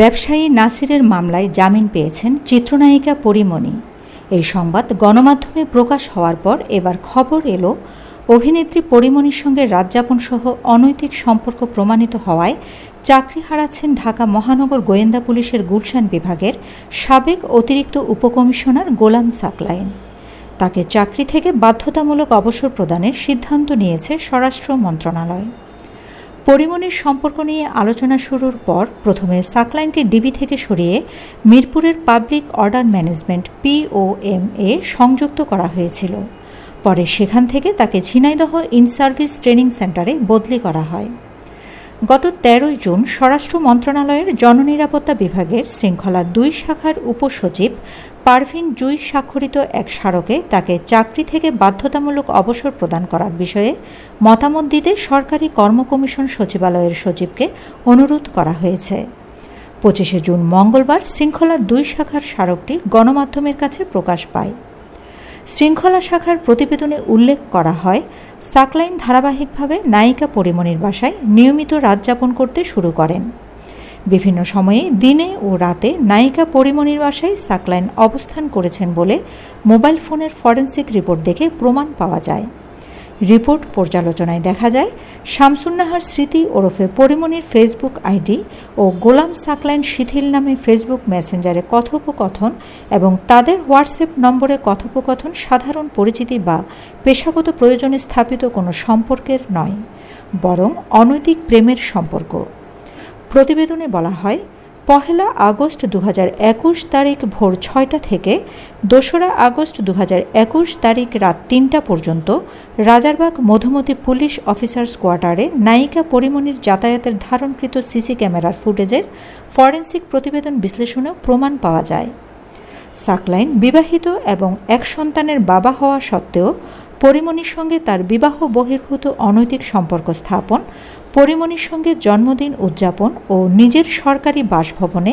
ব্যবসায়ী নাসিরের মামলায় জামিন পেয়েছেন চিত্রনায়িকা পরিমণি। এই সংবাদ গণমাধ্যমে প্রকাশ হওয়ার পর এবার খবর এলো অভিনেত্রী পরিমণির সঙ্গে রাতযাপন সহ অনৈতিক সম্পর্ক প্রমাণিত হওয়ায় চাকরি হারাচ্ছেন ঢাকা মহানগর গোয়েন্দা পুলিশের গুলশান বিভাগের সাবেক অতিরিক্ত উপকমিশনার গোলাম সাকলাইন। তাকে চাকরি থেকে বাধ্যতামূলক অবসর প্রদানের সিদ্ধান্ত নিয়েছে স্বরাষ্ট্র মন্ত্রণালয়। পরিমণির সম্পর্ক নিয়ে আলোচনা শুরুর পর প্রথমে সাকলাইনকে ডিবি থেকে সরিয়ে মিরপুরের পাবলিক অর্ডার ম্যানেজমেন্ট পিওএম এ সংযুক্ত করা হয়েছিল। পরে সেখান থেকে তাকে ঝিনাইদহ ইন সার্ভিস ট্রেনিং সেন্টারে বদলি করা হয়। গত তেরোই জুন স্বরাষ্ট্র মন্ত্রণালয়ের জননিরাপত্তা বিভাগের শৃঙ্খলা দুই শাখার উপসচিব পারভিন জুই স্বাক্ষরিত এক স্মারকে তাকে চাকরি থেকে বাধ্যতামূলক অবসর প্রদান করার বিষয়ে মতামত দিতে সরকারি কর্ম কমিশন সচিবালয়ের সচিবকে অনুরোধ করা হয়েছে। পঁচিশে জুন মঙ্গলবার শৃঙ্খলা দুই শাখার স্মারকটি গণমাধ্যমের কাছে প্রকাশ পায়। শৃঙ্খলা শাখার প্রতিবেদনে উল্লেখ করা হয়, সাকলাইন ধারাবাহিকভাবে নায়িকা পরিমণির বাসায় নিয়মিত রাত যাপন করতে শুরু করেন। বিভিন্ন সময়ে দিনে ও রাতে নায়িকা পরিমণির বাসায় সাকলাইন অবস্থান করেছেন বলে মোবাইল ফোনের ফরেন্সিক রিপোর্ট দেখে প্রমাণ পাওয়া যায়। রিপোর্ট পর্যালোচনায় দেখা যায়, শামসুন্নাহার স্মৃতি ওরফে পরিমণির ফেসবুক আইডি ও গোলাম সাকলাইন শিথিল নামে ফেসবুক মেসেঞ্জারে কথোপকথন এবং তাদের হোয়াটসঅ্যাপ নম্বরে কথোপকথন সাধারণ পরিচিতি বা পেশাগত প্রয়োজনে স্থাপিত কোনো সম্পর্কের নয়, বরং অনৈতিক প্রেমের সম্পর্ক। প্রতিবেদনে বলা হয়, পহেলা আগস্ট দু একুশ তারিখ ভোর ছয়টা থেকে দোসরা আগস্ট দু একুশ তারিখ রাত তিনটা পর্যন্ত রাজারবাগ মধুমতি পুলিশ অফিসার্স কোয়ার্টারে নায়িকা পরিমণির যাতায়াতের ধারণকৃত সিসি ক্যামেরার ফুটেজের ফরেন্সিক প্রতিবেদন বিশ্লেষণেও প্রমাণ পাওয়া যায়। সাকলাইন বিবাহিত এবং এক সন্তানের বাবা হওয়া সত্ত্বেও পরিমণির সঙ্গে তার বিবাহ বহির্ভূত অনৈতিক সম্পর্ক স্থাপন, পরিমণির সঙ্গে জন্মদিন উদযাপন ও নিজের সরকারি বাসভবনে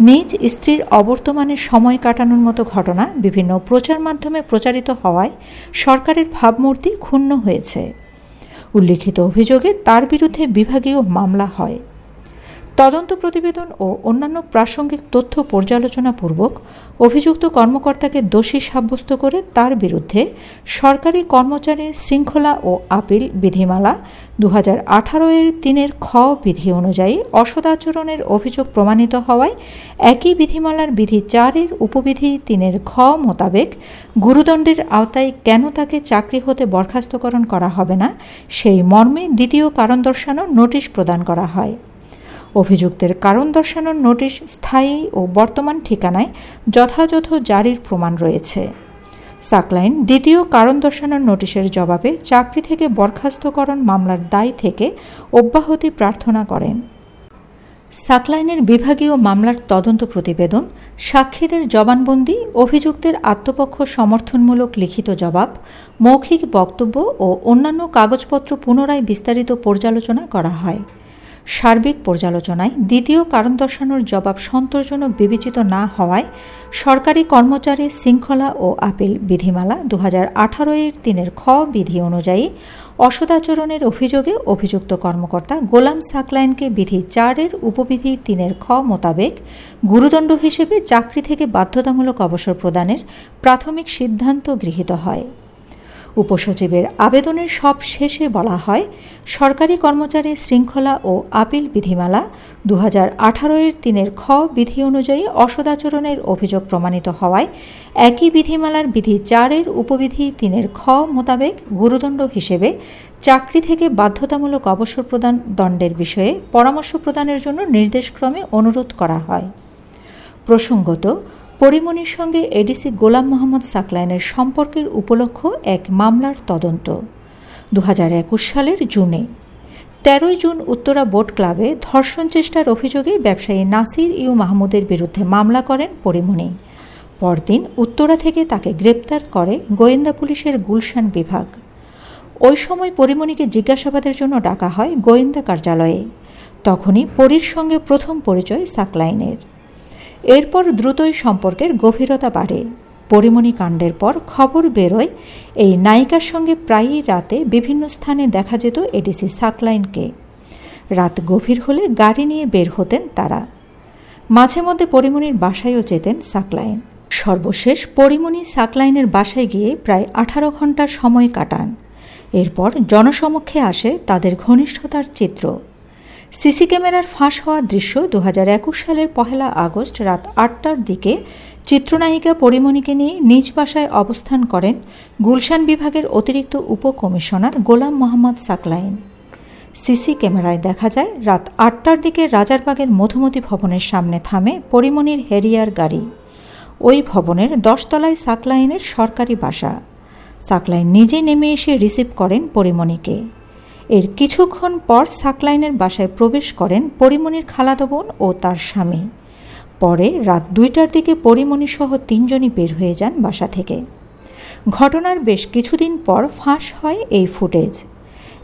নিজ স্ত্রীর অবর্তমানে সময় কাটানোর মতো ঘটনা বিভিন্ন প্রচার মাধ্যমে প্রচারিত হওয়ায় সরকারের ভাবমূর্তি ক্ষুণ্ণ হয়েছে। উল্লিখিত অভিযোগে তার বিরুদ্ধে বিভাগীয় মামলা হয়। তদন্ত প্রতিবেদন ও অন্যান্য প্রাসঙ্গিক তথ্য পর্যালোচনাপূর্বক অভিযুক্ত কর্মকর্তাকে দোষী সাব্যস্ত করে তার বিরুদ্ধে সরকারি কর্মচারী শৃঙ্খলা ও আপিল বিধিমালা দু হাজার আঠারো এর তিনের খ বিধি অনুযায়ী অসদাচরণের অভিযোগ প্রমাণিত হওয়ায় একই বিধিমালার বিধি চারের উপবিধি তিনের খ মোতাবেক গুরুদণ্ডের আওতায় কেন তাকে চাকরি হতে বরখাস্তকরণ করা হবে না, সেই মর্মে দ্বিতীয় কারণ দর্শানো নোটিশ প্রদান করা হয়। অভিযুক্তের কারণ দর্শানোর নোটিশ স্থায়ী ও বর্তমান ঠিকানায় যথাযথ জারির প্রমাণ রয়েছে। সাকলাইন দ্বিতীয় কারণ দর্শানোর নোটিশের জবাবে চাকরি থেকে বরখাস্তকরণ মামলার দায় থেকে অব্যাহতি প্রার্থনা করেন। সাকলাইনের বিভাগীয় মামলার তদন্ত প্রতিবেদন, সাক্ষীদের জবানবন্দি, অভিযুক্তের আত্মপক্ষ সমর্থনমূলক লিখিত জবাব, মৌখিক বক্তব্য ও অন্যান্য কাগজপত্র পুনরায় বিস্তারিত পর্যালোচনা করা হয়। সার্বিক পর্যালোচনায় দ্বিতীয় কারণ দর্শানোর জবাব সন্তোষজনক বিবেচিত না হওয়ায় সরকারি কর্মচারী শৃঙ্খলা ও আপিল বিধিমালা দু হাজার আঠারো এর তিনের খ বিধি অনুযায়ী অসদাচরণের অভিযোগে অভিযুক্ত কর্মকর্তা গোলাম সাকলাইনকে বিধি চারের উপবিধি তিনের খ মোতাবেক গুরুদণ্ড হিসেবে চাকরি থেকে বাধ্যতামূলক অবসর প্রদানের প্রাথমিক সিদ্ধান্ত গৃহীত হয়। উপসচিবের আবেদনের সব শেষে বলা হয়, সরকারি কর্মচারী শৃঙ্খলা ও আপিল বিধিমালা দু হাজার এর তিনের খ বিধি অনুযায়ী অসদাচরণের অভিযোগ প্রমাণিত হওয়ায় একই বিধিমালার বিধি চারের উপবিধি তিনের খ মোতাবেক গুরুদণ্ড হিসেবে চাকরি থেকে বাধ্যতামূলক অবসর প্রদান দণ্ডের বিষয়ে পরামর্শ প্রদানের জন্য নির্দেশক্রমে অনুরোধ করা হয়। প্রসঙ্গত পরিমণির সঙ্গে এডিসি গোলাম মোহাম্মদ সাকলাইনের সম্পর্কের উপলক্ষ এক মামলার তদন্ত। দু হাজার একুশ সালের জুনে, তেরোই জুন উত্তরা বোট ক্লাবে ধর্ষণ চেষ্টার অভিযোগে ব্যবসায়ী নাসির ইউ মাহমুদের বিরুদ্ধে মামলা করেন পরিমণি পরদিন উত্তরা থেকে তাকে গ্রেপ্তার করে গোয়েন্দা পুলিশের গুলশান বিভাগ। ওই সময় পরিমণিকে জিজ্ঞাসাবাদের জন্য ডাকা হয় গোয়েন্দা কার্যালয়ে। তখনই পরীর সঙ্গে প্রথম পরিচয় সাকলাইনের। এরপর দ্রুতই সম্পর্কের গভীরতা বাড়ে। পরিমণি কাণ্ডের পর খবর বেরোয়, এই নায়িকার সঙ্গে প্রায়ই রাতে বিভিন্ন স্থানে দেখা যেত এডিসি সাকলাইনকে। রাত গভীর হলে গাড়ি নিয়ে বের হতেন তারা। মাঝে মধ্যে পরিমণির বাসায়ও যেতেন সাকলাইন। সর্বশেষ পরিমণি সাকলাইনের বাসায় গিয়ে প্রায় আঠারো ঘণ্টা সময় কাটান। এরপর জনসমক্ষে আসে তাদের ঘনিষ্ঠতার চিত্র। সিসি ক্যামেরার ফাঁস হওয়া দৃশ্য দু হাজার একুশ সালের পহেলা আগস্ট রাত আটটার দিকে চিত্রনায়িকা পরিমণিকে নিয়ে নিজ বাসায় অবস্থান করেন গুলশান বিভাগের অতিরিক্ত উপকমিশনার গোলাম মোহাম্মদ সাকলাইন। সিসি ক্যামেরায় দেখা যায়, রাত আটটার দিকে রাজারবাগের মধুমতি ভবনের সামনে থামে পরিমণির হেরিয়ার গাড়ি। ওই ভবনের দশতলায় সাকলাইনের সরকারি বাসা। সাকলাইন নিজে নেমে এসে রিসিভ করেন পরিমণিকে। এর কিছুক্ষণ পর সাকলাইনের বাসায় প্রবেশ করেন পরিমণির খালাতো বোন ও তার স্বামী। পরে রাত দুইটার দিকে পরিমণি সহ তিনজনই বের হয়ে যান বাসা থেকে। ঘটনার বেশ কিছুদিন পর ফাঁস হয় এই ফুটেজ।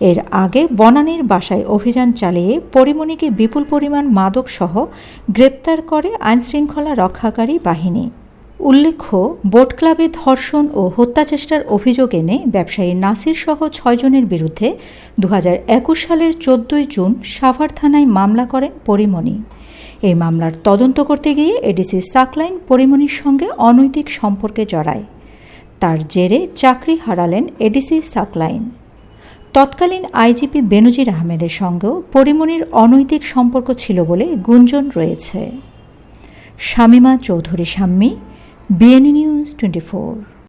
এর আগে বনানীর বাসায় অভিযান চালিয়ে পরিমণিকে বিপুল পরিমাণ মাদক সহ গ্রেপ্তার করে আইনশৃঙ্খলা রক্ষাকারী বাহিনী। উল্লেখ্য, বোট ক্লাবে ধর্ষণ ও হত্যাচেষ্টার অভিযোগ এনে ব্যবসায়ী নাসির সহ ছয়জনের বিরুদ্ধে দু হাজার একুশ সালের চোদ্দই জুন সাভার থানায় মামলা করেন পরিমণি। এই মামলার তদন্ত করতে গিয়ে এডিসি সাকলাইন পরিমণির সঙ্গে অনৈতিক সম্পর্কে জড়ায়। তার জেরে চাকরি হারালেন এডিসি সাকলাইন। তৎকালীন আইজিপি বেনজির আহমেদের সঙ্গেও পরিমণির অনৈতিক সম্পর্ক ছিল বলে গুঞ্জন রয়েছে। Shamima Chowdhury Shammi BN News 24